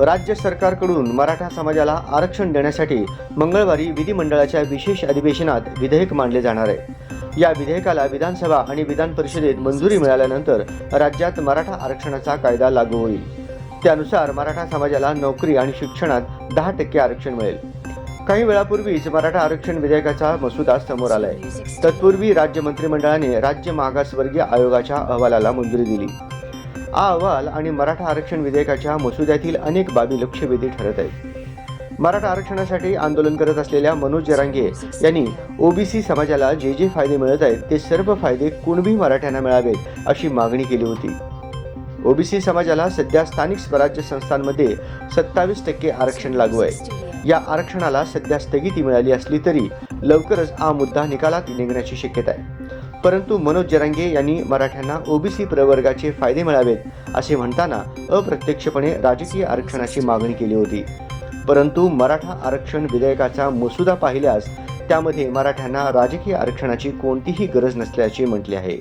राज्य सरकारकडून मराठा समाजाला आरक्षण देण्यासाठी मंगळवारी विधिमंडळाच्या विशेष अधिवेशनात विधेयक मांडले जाणार आहे. या विधेयकाला विधानसभा आणि विधान परिषदेत मंजुरी मिळाल्यानंतर राज्यात मराठा आरक्षणाचा कायदा लागू होईल. त्यानुसार मराठा समाजाला नोकरी आणि शिक्षणात दहा टक्के आरक्षण मिळेल. काही वेळापूर्वीच मराठा आरक्षण विधेयकाचा मसुदा समोर आलाय. तत्पूर्वी राज्य मंत्रिमंडळाने राज्य मागासवर्गीय आयोगाच्या अहवालाला मंजुरी दिली. हा अहवाल आणि मराठा आरक्षण विधेयकाच्या मसुद्यातील अनेक बाबी लक्षवेधी ठरत आहेत. मराठा आरक्षणासाठी आंदोलन करत असलेल्या मनोज जरांगे यांनी ओबीसी समाजाला जे जे फायदे मिळत आहेत ते सर्व फायदे कुणबी मराठ्यांना मिळावेत अशी मागणी केली होती. ओबीसी समाजाला सध्या स्थानिक स्वराज्य संस्थांमध्ये सत्तावीस टक्के आरक्षण लागू आहे. या आरक्षणाला सध्या स्थगिती मिळाली असली तरी लवकरच हा मुद्दा निकालात निघण्याची शक्यता आहे. परंतु मनोज जरांगे यांनी मराठ्यांना ओबीसी प्रवर्गाचे फायदे मिळावेत असे म्हणताना अप्रत्यक्षपणे राजकीय आरक्षणाची मागणी केली होती. परंतु मराठा आरक्षण विधेयकाचा मसुदा पाहिल्यास त्यामध्ये मराठ्यांना राजकीय आरक्षणाची कोणतीही गरज नसल्याचे म्हटले आहे.